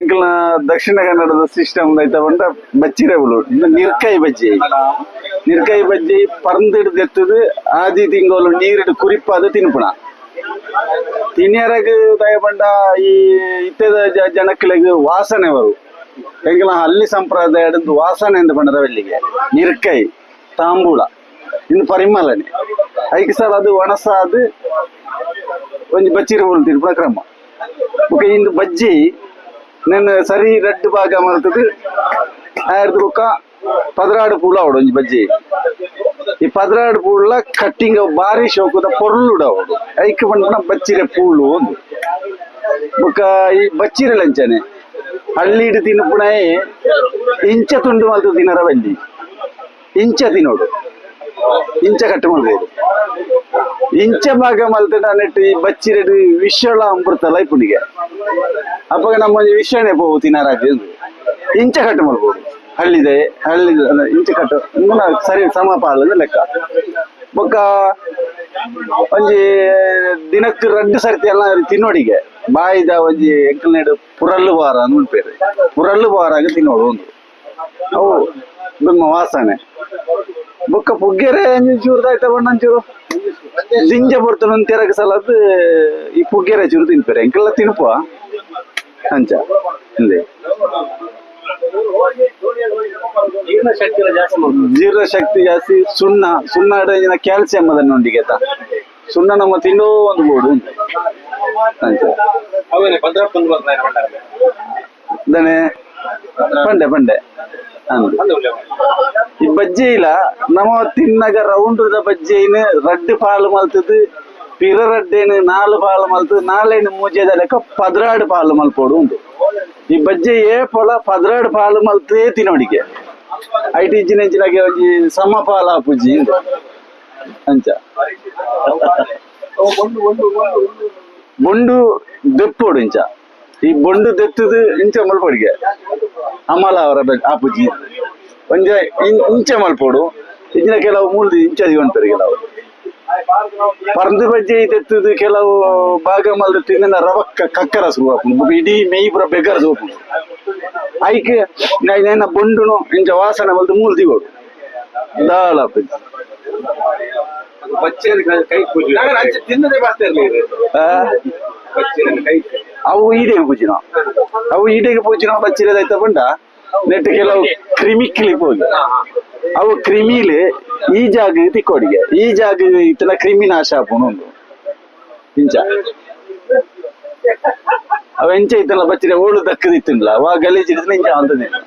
ಇಂಕಲ್ನ ದಕ್ಷಿಣ ಕನ್ನಡದ ಸಿಸ್ಟಮ್ ಐತ ಬಂಡ ಬಚ್ಚಿರೆವುಲು ಇನ್ನು ನಿರ್ಕಾಯಿ ಬಜ್ಜಿ ನಿರ್ಕಾಯಿ ಬಜ್ಜಿ ಪರಂದಿಡ್ ದೆತ್ತದು ಆದಿ ತಿಂಗಳು ನೀರಿಡು ಕುರಿಪಾದ ತಿನ್ಪುಣ ತಿನ್ಯರಗ್ ದಯ ಬಂಡ ಈ ಇತ್ತದ ಜ- ಜನಕ್ಲೆಗ್ ವಾಸನೆ ಬರು ಎಂಕಲ ಹಳ್ಳಿ ಸಂಪ್ರದಾಯದ ವಾಸನೆ ಅಂತ ಬಂಡದ ಬೆಳ್ಳಿಗೆ ನಿರ್ಕಾಯಿ ತಾಂಬೂಲ ಇನ್ನು ಪರಿಮಳನೆ ಐಕೆ ಸಲ ಅದು ಒಣಸಾದು ಒಂಜಿ ಬಚ್ಚಿರೆವುಲು ತಿನ್ಪುಣ ಕ್ರಮ ಬೊಕ ಇಂದು ಬಜ್ಜಿ నేను సరి రెడ్ బాగా మరుతుంది ಆಯ್ತು ಬುಕ್ಕ ಪದರಾಡು ಪೂಳ ಅವಡು ಒಂಜಿ ಬಜ್ಜಿ ಈ ಪದರಾಡು ಪೂಳ ಕಟ್ಟಿಂಗ್ ಬಾರಿ ಶೋಕದ ಪೊರ್ಲುಡ ಅವಡು ಐಕ್ ಬಂದ ಬಚ್ಚಿರೆ ಪೂಳು ಒಂದು ಬುಕ್ಕ ಈ ಬಚ್ಚಿರೆ ಲಂಚನೆ ಹಳ್ಳಿಡು ತಿನ್ಪುಣೈ ಇಂಚ ತುಂಡು ಮಲ್ತು ತಿನ್ನರ ಬಲ್ಲಿ ಇಂಚ ತಿನ್ನೋಡು ಇಂಚ ಕಟ್ಟು ಮಾಡ್ಬೋದು ಮಲ್ತಡ ನೆಟ್ಟು ಈ ಬಚ್ಚಿರೆಡು ವಿಶ್ವಳ ಅಮೃತ ಲೈಪುಣಿಗೆ ನಮ್ಮ ನಮ್ಮ ವಿಷಯನೇ ಪೋವು ತಿನ್ನಾರಾಗ ಇಂಚ ಕಟ್ಟು ಮಾಡ್ಬೋದು. ಹಳ್ಳಿದೆ, ಹಳ್ಳಿ ಇಂಚ ಕಟ್ಟು ಸರಿ ಸಮಪಾಲ ಲೆಕ್ಕ. ಬೊಕ್ಕ ಒಂಜಿ ದಿನಕ್ಕೆ ರಡ್ಡು ಸರ್ತಿ ಎಲ್ಲ ತಿನ್ನೋಡಿಗೆ. ಬಾಯಿದ ಒಂಜಿ ಎಂಕಲ್ನೇಡು ಪುರಲ್ಲು ವಾರ ಪೇರು ಪುರಲ್ಲು ಆಗಿ ತಿನ್ನೋಡು ಒಂದು. ಅವು ನಮ್ಮ ವಾಸನೆ. ಬೊಕ್ಕ ಪುಗ್ಗೆರೆ ಚೂರ್ದಾಯ್ತ ಬಣ್ಣ ಒಂಚೂರು ದಿಂಜ ಅಂತ ತೆರಗ ಸಲದ್ ಈ ಪುಗ್ಗೆರೆ ಚೂರು ತಿನ್ಪೇರೆ. ಎಂಕೆಲ್ಲ ತಿನ್ಪುವ? ಅಂಚ ಹಿಂದೆ ಜೀರ್ಣ ಶಕ್ತಿ ಜಾಸ್ತಿ ಸುಣ್ಣ ಸುಣ್ಣ ಅಡಗಿನ ಕ್ಯಾಲ್ಸಿಯಂ ಅದನ್ನು ಉಂಡಿಗೆ ಸುಣ್ಣ ನಮ್ಮ ತಿನ್ನೋ ಒಂದು ಬೋರ್ಡು ಅಂಚ ದನೆ ಪಂಡೆ ಪಂಡೆ. ಬಜ್ಜಿ ಇಲ್ಲ. ನಮ್ಮ பால் ರೌಂಡ್ பிற ರಡ್ಡು ಪಾಲು ಮಲ್ತದು ಪಿರ ರಡ್ಡೇನು ನಾಲ್ ಪಾಲು ಮಲ್ತು ನಾಲೇನು ಮೂಜೆದ ಲೆಕ್ಕ ಪದ್ರಾಡು ಪಾಲು ಮಲ್ಪೋಡು ಉಂಟು. ಈ ಬಜ್ಜಿ ಏ ಪೊಲ ಪದ್ರಾಡು ಪಾಲು ಮಲ್ತೇ ತಿನ್ನೋಡಿಗೆ ಐಟಿ ಇಂಚಿನ ಇಜ್ಜಿನಾಗೆ ಒಂಜಿ ಸಮಪಾಲ ಪೂಜಿ ಉಂಟು. ಅಂಚ. ಬೊಂಡು ದೆಪ್ಪೋಡು ಇಂಚ. ಈ ಬೊಂಡು ದೆತ್ತದು ಇಂಚ ಮಲ್ಪೊಡಿಗೆ. ಅಮಲ ಅವರ ಬೆ- ಆ ಪೂಜಿ ಒಂಜ ಇನ್- ಇಂಚ ಮಲ್ಪೋಡು ಇಜಿನ ಕೆಲವು ಮೂಲ್ದು ಇಂಚದಿ ಉಂಟರು ಕೆಲವು ಪರಂದು ಬಜ್ಜಿ ತೆತ್ತದು ಕೆಲವು ಭಾಗ ಮಲ್ದ ತಿಂದ ರವಕ್ಕ ಕಕ್ಕರ ಸುಗು ಇಡೀ ಮೇಯ್ ಪುರ ಬೆಗರ ಸೋಪು ಐಕೆ ನೈನ ಬೊಂಡುನು ಇಂಚ ವಾಸನೆ ಮಲ್ದು ಮೂಲ್ ದಿಗೋಡು ದಾಳ ಪೂಜಿ ಬಚ್ಚೆ ಕೈ ಪೂಜೆ ತಿನ್ನದೇ ಬರ್ತಾ ಇರ್ಲಿ ಆ, ಬಚ್ಚೆ ಕೈ ಅವು ಈಡೆಗೆ ಪೂಜಿನ ಅವು ಈಡೆಗೆ ಪೂಜಿನ ಬಚ್ಚಿರದೈತ ಬಂಡ ನೆಟ್ಟು ಕೆಲವು ಕ್ರಿಮಿ ಕ್ಲಿಪ್ ಹೋಗಿ. ಅವು ಕ್ರಿಮಿಲಿ ಈ ಜಾಗ ತಿಕ್ಕೋಡಿಗೆ. ಈ ಜಾಗ ಇತ್ತಲ ಕ್ರಿಮಿ ನಾಶ ಆಪುಣ ಉಂಡು ಇಂಚ. ಅವ ಎಂಚ ಇತ್ತಲ್ಲ ಬಚ್ಚಿರ ಓಳು ದಕ್ಕದಿತ್ತಿನ್ಲ ಅವ ಗಲೀಜ್ ಇಂಚ ಅಂತದೇನು